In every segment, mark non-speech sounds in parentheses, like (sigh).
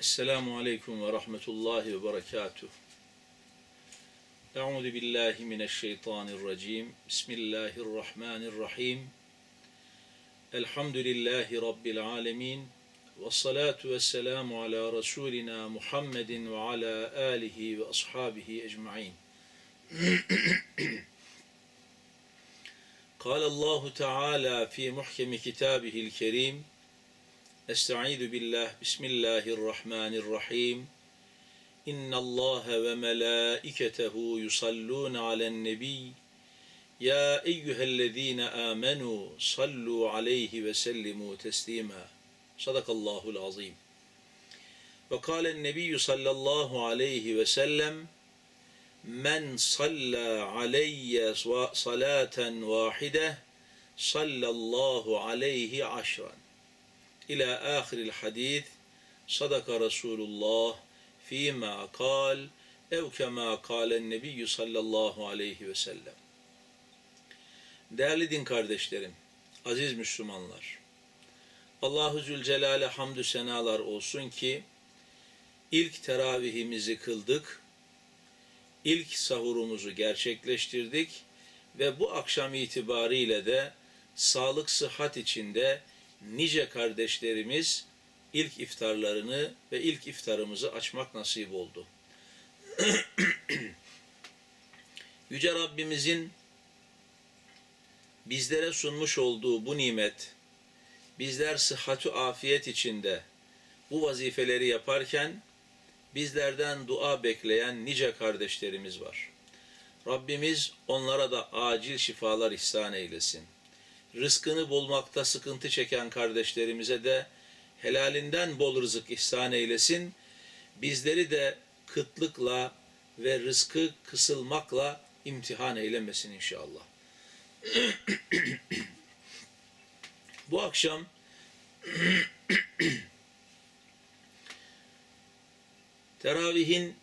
Esselamu Aleyküm ve Rahmetullahi ve Berekatuh. Euzu billahi mineşşeytanirracim. Bismillahirrahmanirrahim. Elhamdülillahi Rabbil alemin. Ve salatu ve selamu ala Resulina Muhammedin ve ala alihi ve ashabihi ecma'in. قال الله تعالى في محكم كتابه الكريم استعيذ بالله. بسم الله الرحمن الرحيم. إن الله وملائكته يصلون على النبي. يا أيها الذين آمنوا صلوا عليه وسلموا تسليما. صدق الله العظيم. وقال النبي صلى الله عليه وسلم من صلى علي صلاة واحدة صلى الله عليه عشرا. ila ahiril hadis sadaka Resulullah fîmâ kal ev kemâ kâlen nebiyyü sallallahu aleyhi ve sellem. Değerli din kardeşlerim, aziz Müslümanlar, Allahu Zülcelal'e hamdü senalar olsun ki ilk teravihimizi kıldık, ilk sahurumuzu gerçekleştirdik ve bu akşam itibariyle de sağlık sıhhat içinde nice kardeşlerimiz ilk iftarlarını ve ilk iftarımızı açmak nasip oldu. (clears throat) Yüce Rabbimizin bizlere sunmuş olduğu bu nimet, bizler sıhhatü afiyet içinde bu vazifeleri yaparken bizlerden dua bekleyen nice kardeşlerimiz var. Rabbimiz onlara da acil şifalar ihsan eylesin. Rızkını bulmakta sıkıntı çeken kardeşlerimize de helalinden bol rızık ihsan eylesin. Bizleri de kıtlıkla ve rızkı kısılmakla imtihan eylemesin inşallah. (clears throat) Bu akşam (clears throat) Teravihin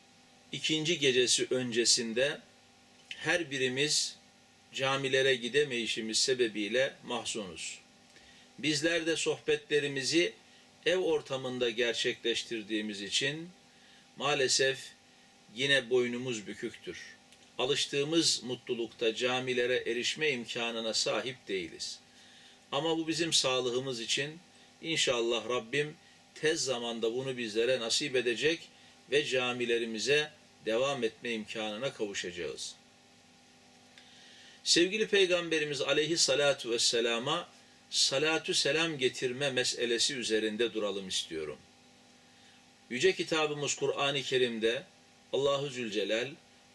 ikinci gecesi öncesinde her birimiz camilere gidemeyişimiz sebebiyle mahzunuz. Bizler de sohbetlerimizi ev ortamında gerçekleştirdiğimiz için maalesef yine boynumuz büküktür. Alıştığımız mutlulukta camilere erişme imkanına sahip değiliz. Ama bu bizim sağlığımız için inşallah Rabbim tez zamanda bunu bizlere nasip edecek ve camilerimize devam etme imkanına kavuşacağız. Sevgili Peygamberimiz aleyhissalatu vesselama salatu selam getirme meselesi üzerinde duralım istiyorum. Yüce kitabımız Kur'an-ı Kerim'de Allahu Zülcelal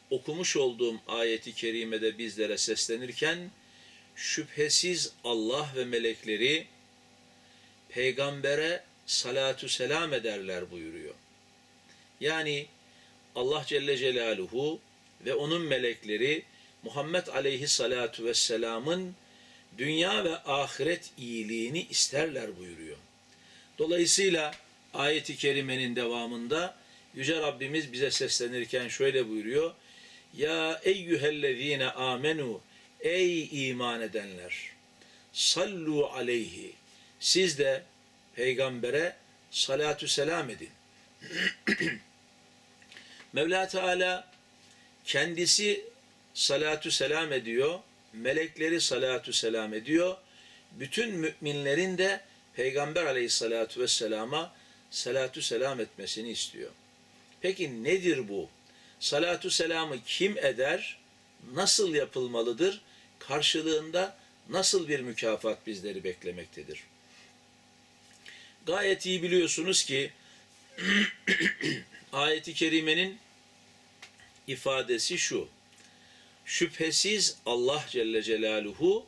okumuş olduğum ayeti kerimede bizlere seslenirken şüphesiz Allah ve melekleri peygambere salatu selam ederler buyuruyor. Yani Allah Celle Celaluhu ve onun melekleri Muhammed Aleyhissalatu vesselamın dünya ve ahiret iyiliğini isterler buyuruyor. Dolayısıyla ayeti kerimenin devamında Yüce Rabbimiz bize seslenirken şöyle buyuruyor. Ya eyyühellezine amenu ey iman edenler sallu aleyhi siz de peygambere salatu selam edin. (clears throat) Mevla Teala kendisi salatu selam ediyor, melekleri salatu selam ediyor. Bütün müminlerin de Peygamber aleyhissalatu vesselama salatu selam etmesini istiyor. Peki nedir bu? Salatu selamı kim eder? Nasıl yapılmalıdır? Karşılığında nasıl bir mükafat bizleri beklemektedir? Gayet iyi biliyorsunuz ki (clears throat) ayeti kerimenin ifadesi şu. Şüphesiz Allah Celle Celaluhu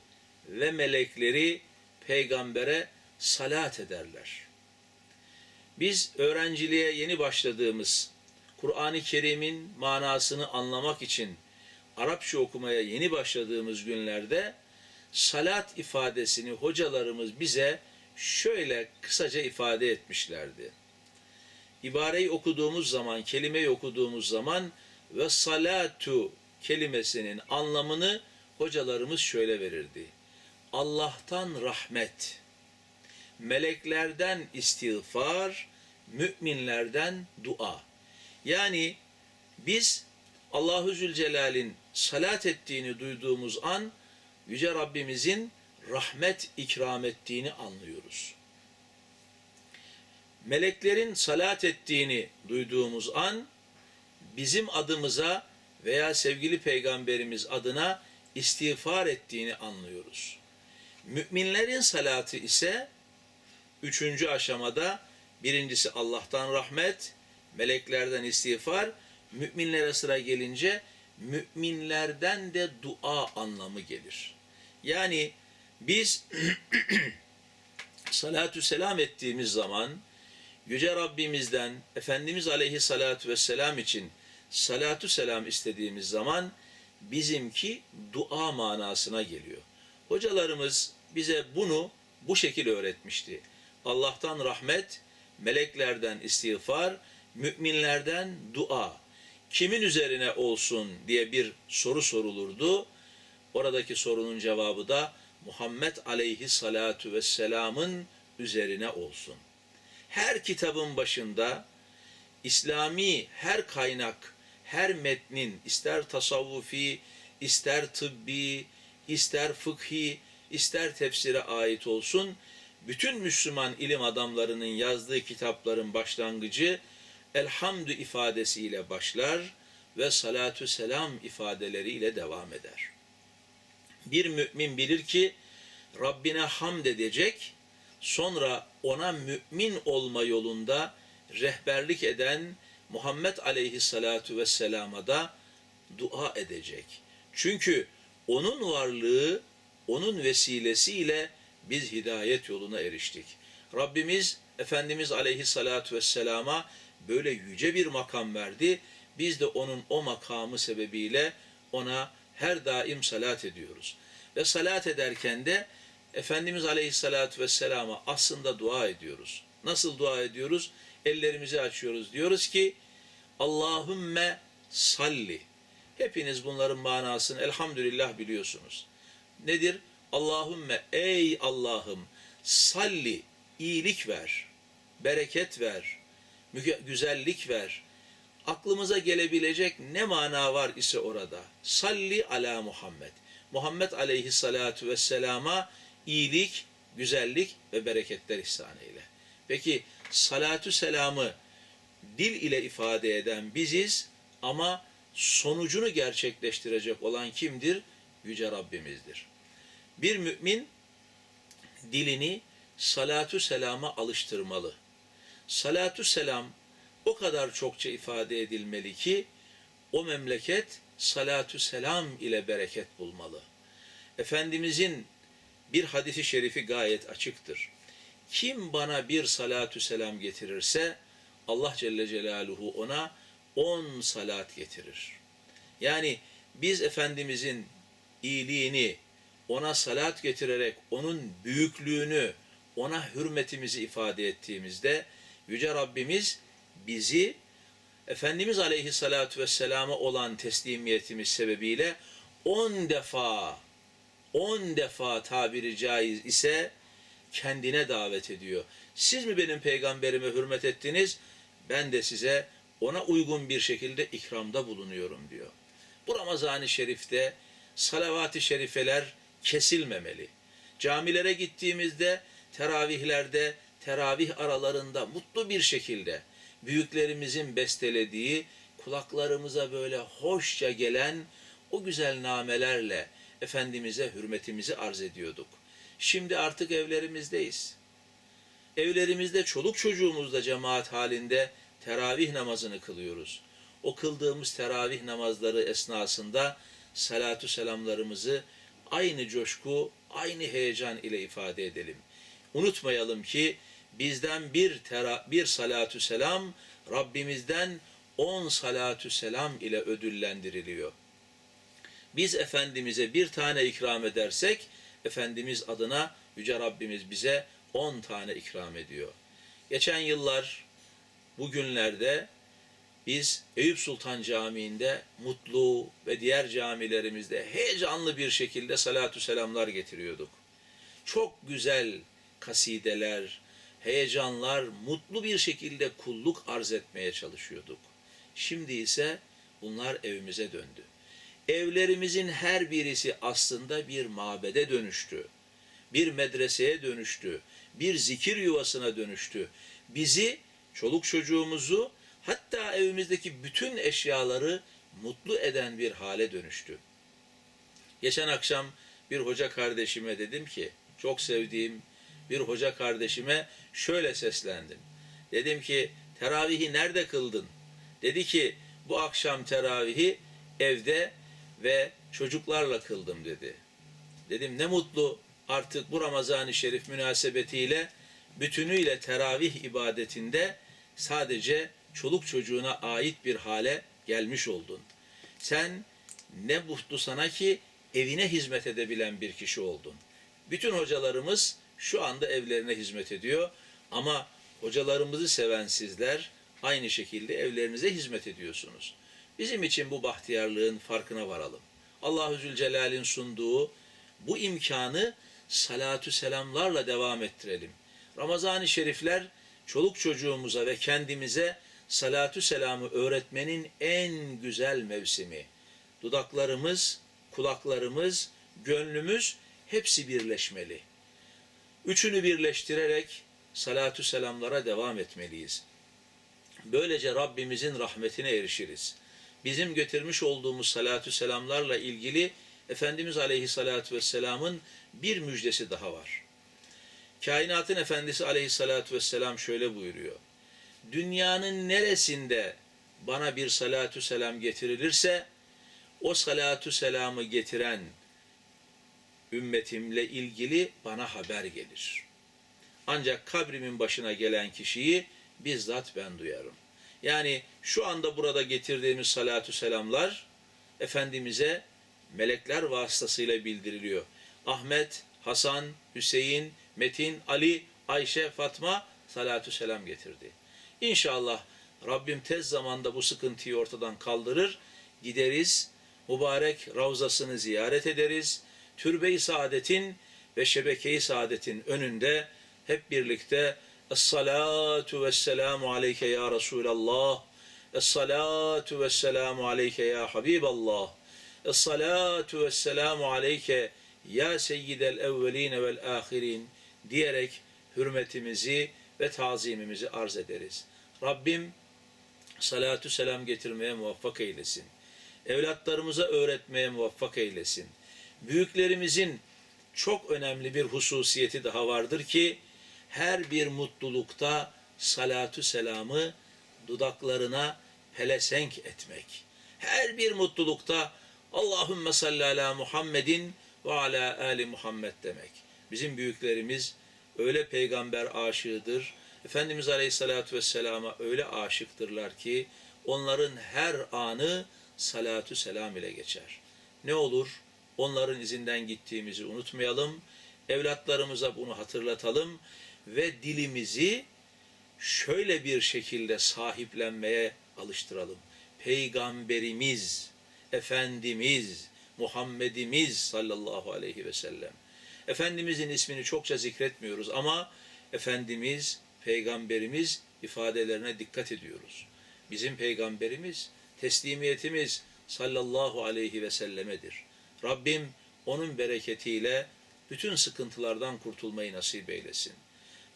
ve melekleri peygambere salat ederler. Biz öğrenciliğe yeni başladığımız Kur'an-ı Kerim'in manasını anlamak için Arapça okumaya yeni başladığımız günlerde salat ifadesini hocalarımız bize şöyle kısaca ifade etmişlerdi. İbareyi okuduğumuz zaman, kelimeyi okuduğumuz zaman ve salatu kelimesinin anlamını hocalarımız şöyle verirdi. Allah'tan rahmet, meleklerden istiğfar müminlerden dua. Yani biz Allahu Zülcelal'in salat ettiğini duyduğumuz an Yüce Rabbimizin rahmet ikram ettiğini anlıyoruz. Meleklerin salat ettiğini duyduğumuz an bizim adımıza veya sevgili peygamberimiz adına istiğfar ettiğini anlıyoruz. Müminlerin salatı ise üçüncü aşamada birincisi Allah'tan rahmet, meleklerden istiğfar, müminlere sıra gelince müminlerden de dua anlamı gelir. Yani biz (clears throat) salatü selam ettiğimiz zaman Yüce Rabbimizden Efendimiz Aleyhisselatü Vesselam için salatü selam istediğimiz zaman bizimki dua manasına geliyor. Hocalarımız bize bunu bu şekilde öğretmişti. Allah'tan rahmet, meleklerden istiğfar, müminlerden dua. Kimin üzerine olsun diye bir soru sorulurdu. Oradaki sorunun cevabı da Muhammed aleyhissalatu vesselamın üzerine olsun. Her kitabın başında İslami her kaynak, her metnin ister tasavvufi, ister tıbbi, ister fıkhi, ister tefsire ait olsun, bütün Müslüman ilim adamlarının yazdığı kitapların başlangıcı elhamdü ifadesiyle başlar ve salatü selam ifadeleriyle devam eder. Bir mümin bilir ki Rabbine hamd edecek, sonra ona mümin olma yolunda rehberlik eden Muhammed aleyhissalatu vesselama da dua edecek. Çünkü onun varlığı, onun vesilesiyle biz hidayet yoluna eriştik. Rabbimiz Efendimiz aleyhissalatu vesselama böyle yüce bir makam verdi. Biz de onun o makamı sebebiyle ona her daim salat ediyoruz. Ve salat ederken de Efendimiz Aleyhisselatü Vesselam'a aslında dua ediyoruz. Nasıl dua ediyoruz? Ellerimizi açıyoruz. Diyoruz ki Allahümme salli. Hepiniz bunların manasını elhamdülillah biliyorsunuz. Nedir? Allahümme ey Allah'ım salli iyilik ver, bereket ver, güzellik ver. Aklımıza gelebilecek ne mana var ise orada. Salli ala Muhammed. Muhammed aleyhissalatu vesselama iyilik, güzellik ve bereketler ihsan eyle. Peki salatü selamı dil ile ifade eden biziz ama sonucunu gerçekleştirecek olan kimdir? Yüce Rabbimizdir. Bir mümin dilini salatü selama alıştırmalı. Salatü selam o kadar çokça ifade edilmeli ki o memleket salatü selam ile bereket bulmalı. Efendimizin bir hadisi şerifi gayet açıktır. Kim bana bir salatü selam getirirse Allah Celle Celaluhu ona on salat getirir. Yani biz Efendimizin iyiliğini ona salat getirerek onun büyüklüğünü, ona hürmetimizi ifade ettiğimizde Yüce Rabbimiz bizi Efendimiz Aleyhisselatü Vesselam'a olan teslimiyetimiz sebebiyle on defa, on defa tabiri caiz ise kendine davet ediyor. Siz mi benim peygamberime hürmet ettiniz? Ben de size ona uygun bir şekilde ikramda bulunuyorum diyor. Bu Ramazan-ı Şerif'te salavat-ı şerifeler kesilmemeli. Camilere gittiğimizde teravihlerde, teravih aralarında mutlu bir şekilde büyüklerimizin bestelediği, kulaklarımıza böyle hoşça gelen o güzel namelerle Efendimiz'e hürmetimizi arz ediyorduk. Şimdi artık evlerimizdeyiz. Evlerimizde çoluk çocuğumuzla cemaat halinde teravih namazını kılıyoruz. O kıldığımız teravih namazları esnasında salatu selamlarımızı aynı coşku, aynı heyecan ile ifade edelim. Unutmayalım ki bizden bir tera, bir salatü selam Rabbimizden on salatü selam ile ödüllendiriliyor. Biz Efendimiz'e bir tane ikram edersek, Efendimiz adına Yüce Rabbimiz bize on tane ikram ediyor. Geçen yıllar, bugünlerde biz Eyüp Sultan Camii'nde mutlu ve diğer camilerimizde heyecanlı bir şekilde salatü selamlar getiriyorduk. Çok güzel kasideler, heyecanlar, mutlu bir şekilde kulluk arz etmeye çalışıyorduk. Şimdi ise bunlar evimize döndü. Evlerimizin her birisi aslında bir mabede dönüştü. Bir medreseye dönüştü. Bir zikir yuvasına dönüştü. Bizi, çoluk çocuğumuzu, hatta evimizdeki bütün eşyaları mutlu eden bir hale dönüştü. Geçen akşam bir hoca kardeşime dedim ki, çok sevdiğim bir hoca kardeşime şöyle seslendim. Dedim ki, teravihi nerede kıldın? Dedi ki, bu akşam teravihi evde ve çocuklarla kıldım dedi. Dedim ne mutlu artık bu Ramazan-ı Şerif münasebetiyle bütünüyle teravih ibadetinde sadece çoluk çocuğuna ait bir hale gelmiş oldun. Sen ne mutlu sana ki evine hizmet edebilen bir kişi oldun. Bütün hocalarımız şu anda evlerine hizmet ediyor ama hocalarımızı seven sizler aynı şekilde evlerinize hizmet ediyorsunuz. Bizim için bu bahtiyarlığın farkına varalım. Allahu Zülcelal'in sunduğu bu imkanı salatü selamlarla devam ettirelim. Ramazan-ı Şerifler çoluk çocuğumuza ve kendimize salatü selamı öğretmenin en güzel mevsimi. Dudaklarımız, kulaklarımız, gönlümüz hepsi birleşmeli. Üçünü birleştirerek salatü selamlara devam etmeliyiz. Böylece Rabbimizin rahmetine erişiriz. Bizim götürmüş olduğumuz salatü selamlarla ilgili Efendimiz Aleyhisselatü Vesselam'ın bir müjdesi daha var. Kainatın Efendisi Aleyhisselatü Vesselam şöyle buyuruyor. Dünyanın neresinde bana bir salatü selam getirilirse o salatü selamı getiren ümmetimle ilgili bana haber gelir. Ancak kabrimin başına gelen kişiyi bizzat ben duyarım. Yani şu anda burada getirdiğimiz salatü selamlar Efendimiz'e melekler vasıtasıyla bildiriliyor. Ahmet, Hasan, Hüseyin, Metin, Ali, Ayşe, Fatma salatü selam getirdi. İnşallah Rabbim tez zamanda bu sıkıntıyı ortadan kaldırır, gideriz, mübarek ravzasını ziyaret ederiz, türbe-i saadetin ve şebeke-i saadetin önünde hep birlikte Es-salatu vesselamu aleyke ya Resulallah. Es-salatu vesselamu aleyke ya Habiballah. Es-salatu vesselamu aleyke ya seyyidel evveline vel ahirin diyerek hürmetimizi ve tazimimizi arz ederiz. Rabbim salatu selam getirmeye muvaffak eylesin. Evlatlarımıza öğretmeye muvaffak eylesin. Büyüklerimizin çok önemli bir hususiyeti daha vardır ki her bir mutlulukta salatu selamı dudaklarına pelesenk etmek. Her bir mutlulukta Allahümme salli ala Muhammedin ve ala ali Muhammed demek. Bizim büyüklerimiz öyle peygamber aşığıdır. Efendimiz Aleyhisselatü Vesselam'a öyle aşıktırlar ki onların her anı salatu selam ile geçer. Ne olur onların izinden gittiğimizi unutmayalım. Evlatlarımıza bunu hatırlatalım ve dilimizi şöyle bir şekilde sahiplenmeye alıştıralım. Peygamberimiz, Efendimiz, Muhammedimiz sallallahu aleyhi ve sellem. Efendimizin ismini çokça zikretmiyoruz ama Efendimiz, Peygamberimiz ifadelerine dikkat ediyoruz. Bizim Peygamberimiz, teslimiyetimiz sallallahu aleyhi ve sellemedir. Rabbim onun bereketiyle bütün sıkıntılardan kurtulmayı nasip eylesin.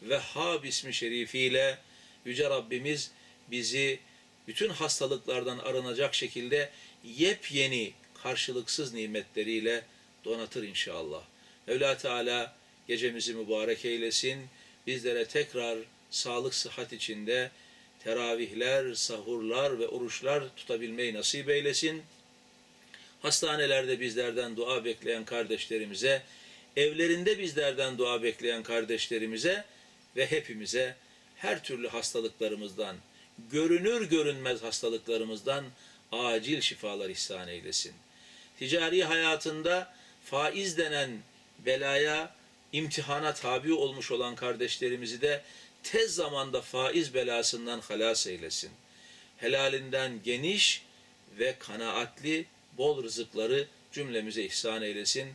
Vehhab ismi şerifiyle Yüce Rabbimiz bizi bütün hastalıklardan arınacak şekilde yepyeni karşılıksız nimetleriyle donatır inşallah. Mevla Teala gecemizi mübarek eylesin. Bizlere tekrar sağlık sıhhat içinde teravihler, sahurlar ve oruçlar tutabilmeyi nasip eylesin. Hastanelerde bizlerden dua bekleyen kardeşlerimize, evlerinde bizlerden dua bekleyen kardeşlerimize ve hepimize her türlü hastalıklarımızdan, görünür görünmez hastalıklarımızdan acil şifalar ihsan eylesin. Ticari hayatında faiz denen belaya, imtihana tabi olmuş olan kardeşlerimizi de tez zamanda faiz belasından halas eylesin. Helalinden geniş ve kanaatli bol rızıkları cümlemize ihsan eylesin.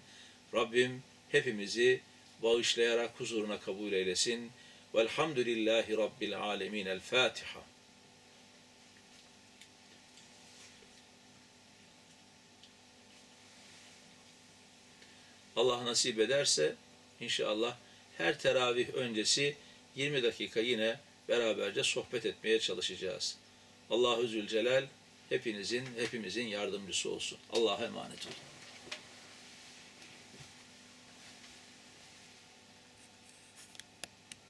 Rabbim hepimizi bağışlayarak huzuruna kabul eylesin. Velhamdülillahi Rabbil alemin. El Fatiha. Allah nasip ederse inşallah her teravih öncesi 20 dakika yine beraberce sohbet etmeye çalışacağız. Allahu Zülcelal hepinizin, hepimizin yardımcısı olsun. Allah'a emanet olun.